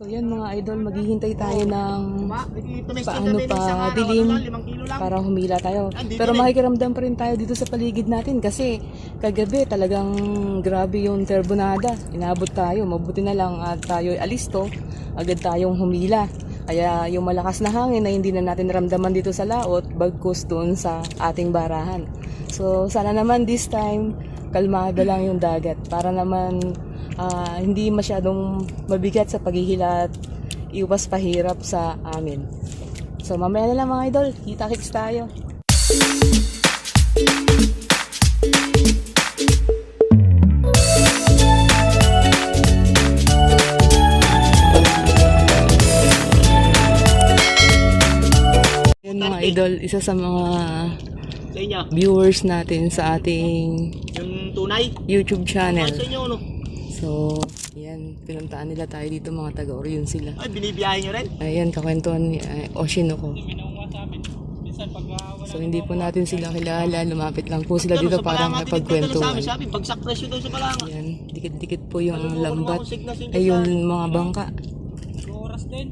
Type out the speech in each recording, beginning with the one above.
So yan mga idol, maghihintay tayo ng paano pa dilim ano para humila tayo. Pero eh. makikiramdam pa rin tayo dito sa paligid natin kasi kagabi talagang grabe yung terbonada. Inabot tayo, mabuti na lang at tayo alisto, agad tayong humila. Kaya yung malakas na hangin na hindi na natin naramdaman dito sa laot, bagkus doon sa ating barahan. So sana naman this time, kalmado lang yung dagat para naman ah, hindi masyadong mabigat sa paghihila at iwas pahirap sa amin. So mamaya na lang mga idol, kita-kits tayo. Yan mga idol, isa sa mga viewers natin sa ating yung tunay. YouTube channel. Sa inyo? So, yan, pinuntaan nila tayo dito mga taga-Orion sila. Ay, binibiyahe nyo rin. Ayan, kakwentuhan ni uh, Oshino ko. So, hindi po natin sila kilala. Lumapit lang po sila Ano, dito sa para Balanga, tinitira sa makipagkwentuhan. amin, Sabi, bagsak presyo daw sa balanga. Ayan, dikit-dikit po yung Ano, lambat. ano, Ay, yung mga bangka. Oras din.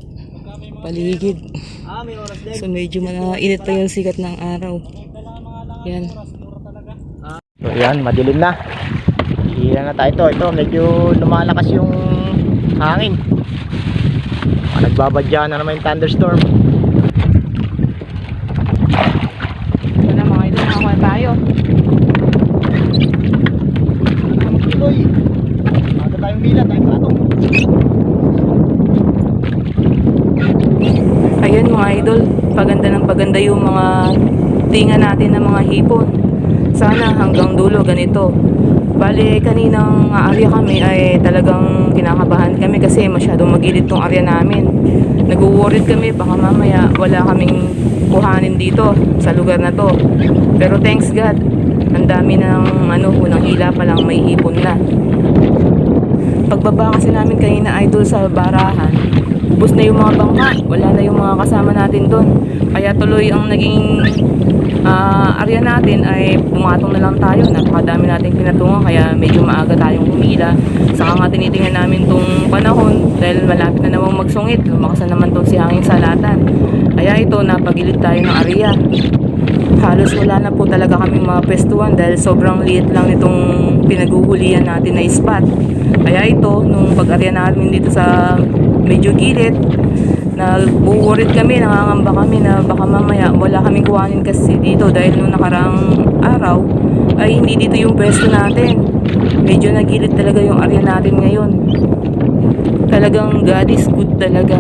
Paligid. Ah, may oras din. So, medyo mainit pa yung sikat ng araw. Yan. So yan, madilim na. Iyan na tayo ito. Ito, medyo lumalakas yung hangin. Ah, nagbabadya na naman yung thunderstorm. Ito na mga idol, nakakuha tayo. Tuloy. Ada tayong mila, tayong platong. Ayan mga idol, paganda ng paganda yung mga tinga natin ng mga hipon. Sana hanggang dulo ganito. Bale, kaninang area kami ay talagang kinakabahan kami kasi masyadong magilid tong area namin. Nag-worried kami, baka mamaya wala kaming kuhanin dito sa lugar na to. Pero thanks God, ang dami ng ano, unang hila pa lang may hipon na. Pagbaba kasi namin kanina idol sa barahan, ubos na yung mga bangka, wala na yung mga kasama natin doon. Kaya tuloy ang naging ah, area natin ay pumatong na lang tayo. Napakadami nating pinatungan kaya medyo maaga tayong humila. Saka nga tinitingnan namin tong panahon dahil malapit na namang magsungit. Lumakas na naman tong si hanging salatan. Kaya ito, napagilid tayo ng area halos wala na po talaga kaming mga pestuan dahil sobrang liit lang nitong pinaguhulian natin na spot. Kaya ito, nung pag-arya namin dito sa medyo gilid, nag-worried kami, nangangamba kami na baka mamaya wala kaming kuhanin kasi dito dahil nung nakaraang araw ay hindi dito yung pwesto natin. Medyo nagilid talaga yung area natin ngayon. Talagang God is good talaga.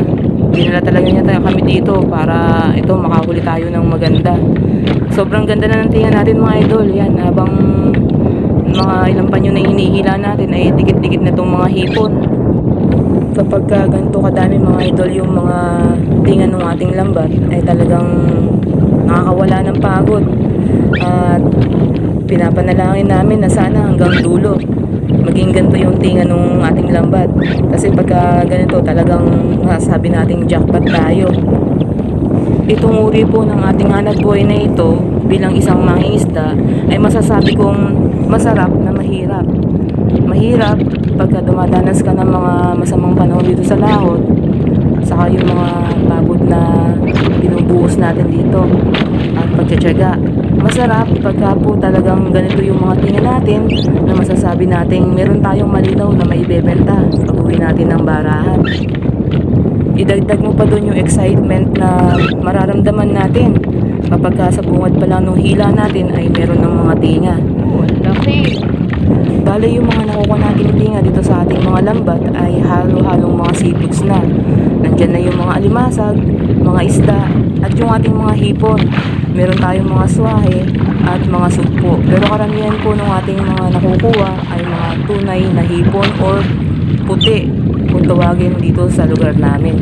Dinala talaga niya tayo kami dito para ito makahuli tayo ng maganda. Sobrang ganda na ng tingnan natin mga idol. Yan, habang mga ilang panyo na hinihila natin ay dikit-dikit na itong mga hipon. Kapag ka ganito kadami mga idol yung mga tingan ng ating lambat ay talagang nakakawala ng pagod. At pinapanalangin namin na sana hanggang dulo maging ganito yung tinga ng ating lambat. Kasi pagka ganito talagang masasabi nating jackpot tayo. Itong uri po ng ating hanap buhay na ito bilang isang mangingisda ay masasabi kong masarap na mahirap. Mahirap pagka dumadanas ka ng mga masamang panahon dito sa lahot saka yung mga pagod na binubuhos natin dito at pagtsatsaga. Masarap pagka po talagang ganito yung mga tingin natin na masasabi nating meron tayong malinaw na maibebenta pag uwi natin ng barahan idagdag mo pa doon yung excitement na mararamdaman natin kapag ka sa bungad pa lang nung hila natin ay meron ng mga tinga. Laki! Bale yung mga nakuha nating tinga dito sa ating mga lambat ay halo-halong mga seafoods na. Nandyan na yung mga alimasag, mga isda, at yung ating mga hipon. Meron tayong mga swahe at mga sugpo. Pero karamihan po ng ating mga nakukuha ay mga tunay na hipon or puti kung tawagin dito sa lugar namin.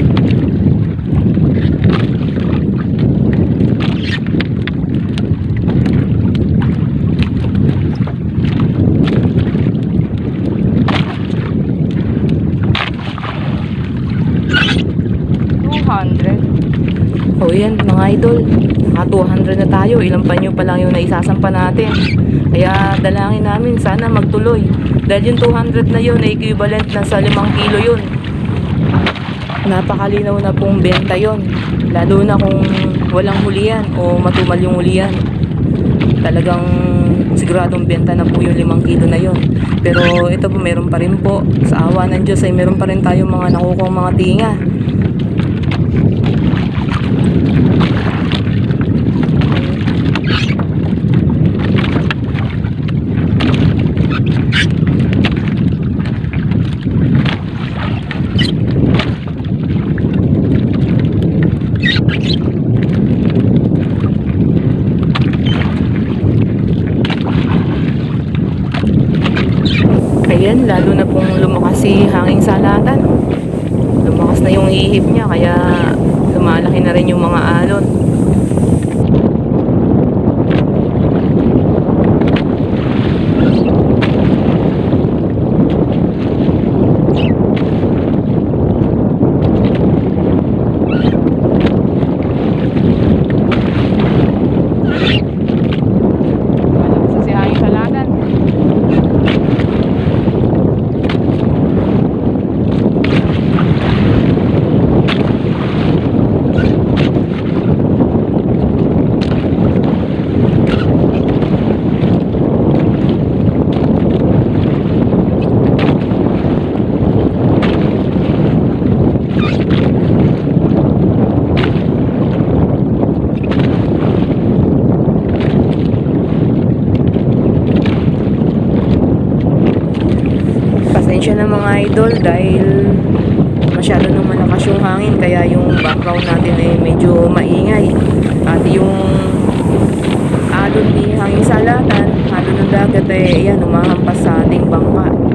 O yan mga idol, mga 200 na tayo, ilang panyo pa lang yung naisasampa natin. Kaya dalangin namin sana magtuloy. Dahil yung 200 na yun ay equivalent na sa 5 kilo yun. Napakalinaw na pong benta yon. Lalo na kung walang hulihan o matumal yung hulihan. Talagang siguradong benta na po yung limang kilo na yon. Pero ito po meron pa rin po. Sa awa ng Diyos ay meron pa rin tayong mga nakukuha mga tinga. Ayan, lalo na pong lumakas si hanging salatan. Lumakas na yung ihip niya, kaya lumalaki na rin yung mga alon. Malakas na si hanging salatan. Pasensya na mga idol dahil masyado nang malakas yung hangin kaya yung background natin ay medyo maingay. At yung alon ni hangin salatan, alon ng dagat ay yan, umahampas sa ating bangka.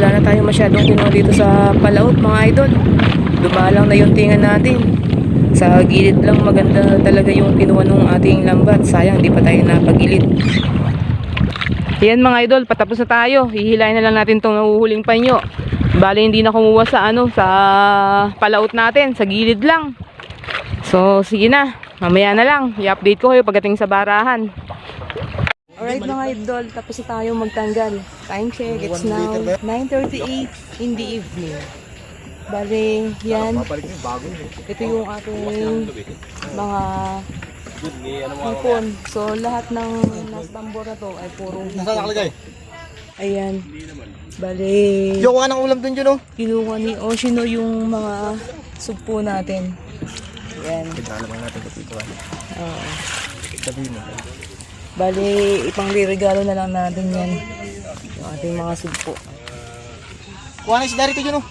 Wala na tayong masyadong kinuha dito sa palaot mga idol. Dumalang na yung tinga natin. Sa gilid lang maganda talaga yung kinuha nung ating lambat. Sayang, di pa tayo napagilid. Yan mga idol, patapos na tayo. Hihilayin na lang natin itong nahuhuling panyo. Bale, hindi na kumuha sa ano, sa palaot natin. Sa gilid lang. So, sige na. Mamaya na lang. I-update ko kayo pagdating sa barahan. Alright mga idol, tapos na tayo magtanggal. Time check, it's now 9.38 in the evening. Bale, yan. Ito yung ating mga hipon. So, lahat ng nasa tambor na to ay puro Nasaan hipon. nakalagay? Ayan. Bale, Yung ng ulam dun yun, oh. kinuha ni Oshino yung mga sugpo natin. Ayan. Tignan naman natin ito dito. Oo. Sabihin mo. Bale, ipang regalo na lang natin yan. Yung ating mga sugpo. Kuha na si Dari yun, oh.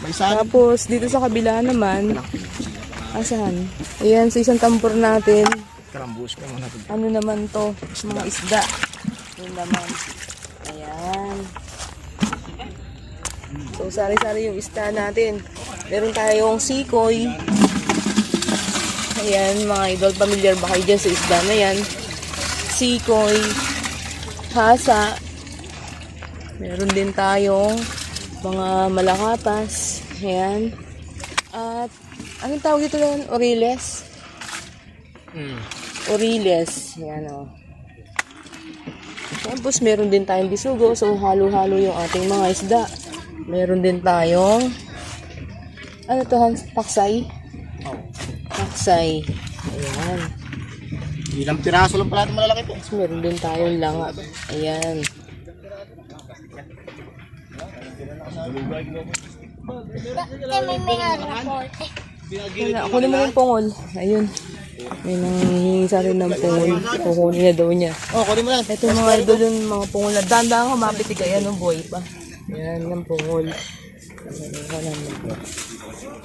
May saan. Tapos, dito sa kabila naman, asahan? Ayan, sa isang tampor natin, Karambus ka muna ano naman to, mga isda. Yun naman. Ayan. So, sari-sari yung isda natin. Meron tayong sikoy. Ayan, mga idol, familiar ba kayo dyan sa isda na yan? Sikoy, hasa. Meron din tayong mga malakapas. Ayan. At, anong tawag dito lang? Oriles? Hmm. Oriles. Yan o. Tapos meron din tayong bisugo. So halo-halo yung ating mga isda. Meron din tayong ano to Hans? Paksay? Oh. Paksay. Ayan. Ilang piraso lang pala ito malalaki po. Tapos meron din tayong langa. Ayan. Ayan, ako naman yung pungol. Ayun. May nanghihingi sa akin ng pungol. Kukunin na daw niya. Oh, kunin mo lang. Ito mga idol yung mga pungol na dandang humapit kaya ano boy pa. Yan ng pungol.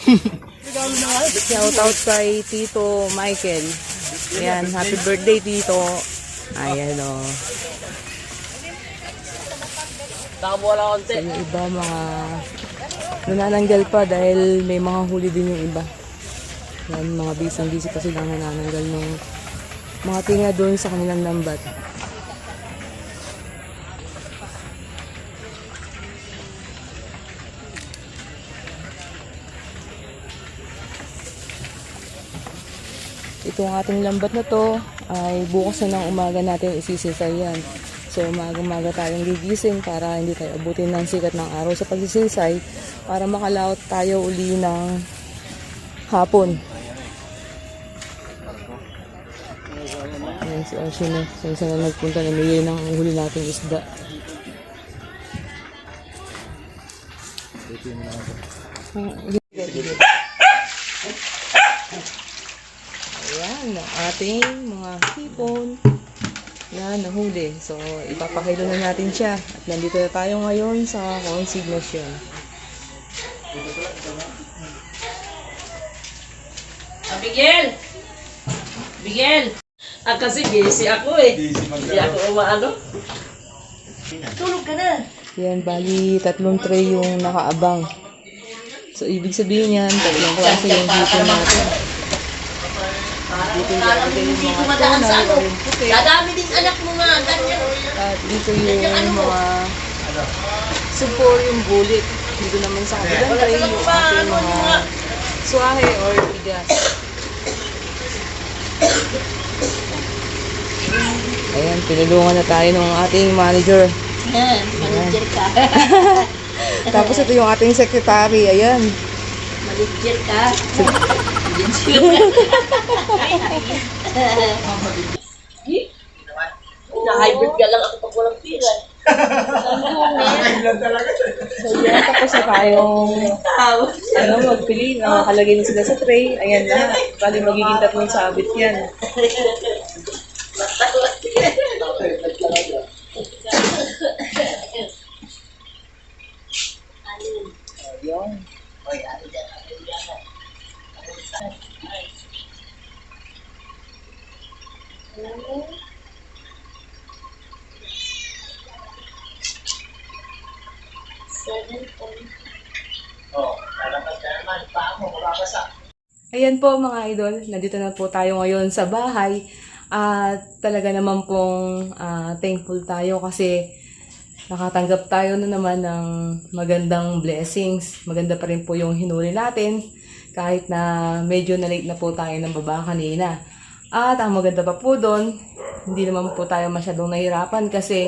Shout out kay Tito Michael. Ayan, happy birthday Tito. Ayan o. Wala konti. Yung iba mga nanananggal pa dahil may mga huli din yung iba. Yan, mga busy-busy pa silang nanananggal ng mga tinga doon sa kanilang lambat. Itong ating lambat na to ay bukas na ng umaga natin isisisay yan. So umaga-umaga tayong gigising para hindi tayo abutin ng sikat ng araw sa pagsisisay para makalaot tayo uli ng hapon. Ayan si Oshie na. Sa isa na nagpunta, namili ng huli nating isda. Ayan, ang ating mga hipon na nahuli. So, ipapakilo na natin siya. At nandito na tayo ngayon sa consignation. Miguel! Miguel! Ah, kasi busy ako eh. Hindi ako umaano. Tulog ka na. Yan, bali tatlong tray yung nakaabang. So, ibig sabihin yan, tatlong klase yung hipon natin. Dito Parang hindi dumadaan sa ano. Dadami din anak mo nga, ganyan. At dito yung mga supor yung bulit. Dito naman sa kabilang tray yung ating mga suwahe or bigas. Ayan, pinulungan na tayo ng ating manager. Yan, manager ka. Tapos ito yung ating secretary. Ayan. Manager ka. Na-hybrid ka lang ako pag walang pira. So yan, tapos na tayong ano, magpili. Nakakalagay na sila sa tray. Ayan na. Bali magiging tatlong sabit yan. Ayan po mga idol, nandito na po tayo ngayon sa bahay. At talaga naman pong ah, thankful tayo kasi nakatanggap tayo na naman ng magandang blessings. Maganda pa rin po yung hinuli natin kahit na medyo na late na po tayo ng baba kanina. At ang maganda pa po doon, hindi naman po tayo masyadong nahirapan kasi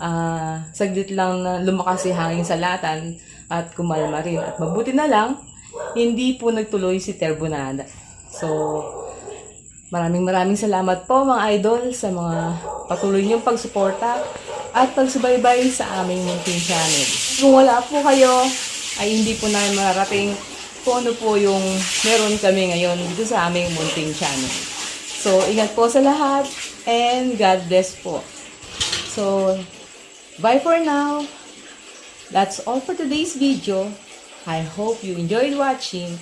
ah, saglit lang na lumakas si hangin sa latan at kumalma rin. At mabuti na lang, hindi po nagtuloy si Terbonada. So, maraming maraming salamat po mga idol sa mga patuloy niyong pagsuporta at pagsubaybay sa aming munting channel. Kung wala po kayo, ay hindi po namin mararating kung ano po yung meron kami ngayon dito sa aming munting channel. So, ingat po sa lahat and God bless po. So, bye for now. That's all for today's video. I hope you enjoyed watching.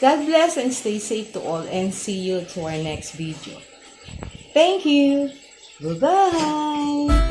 God bless and stay safe to all and see you to our next video. Thank you. Bye-bye.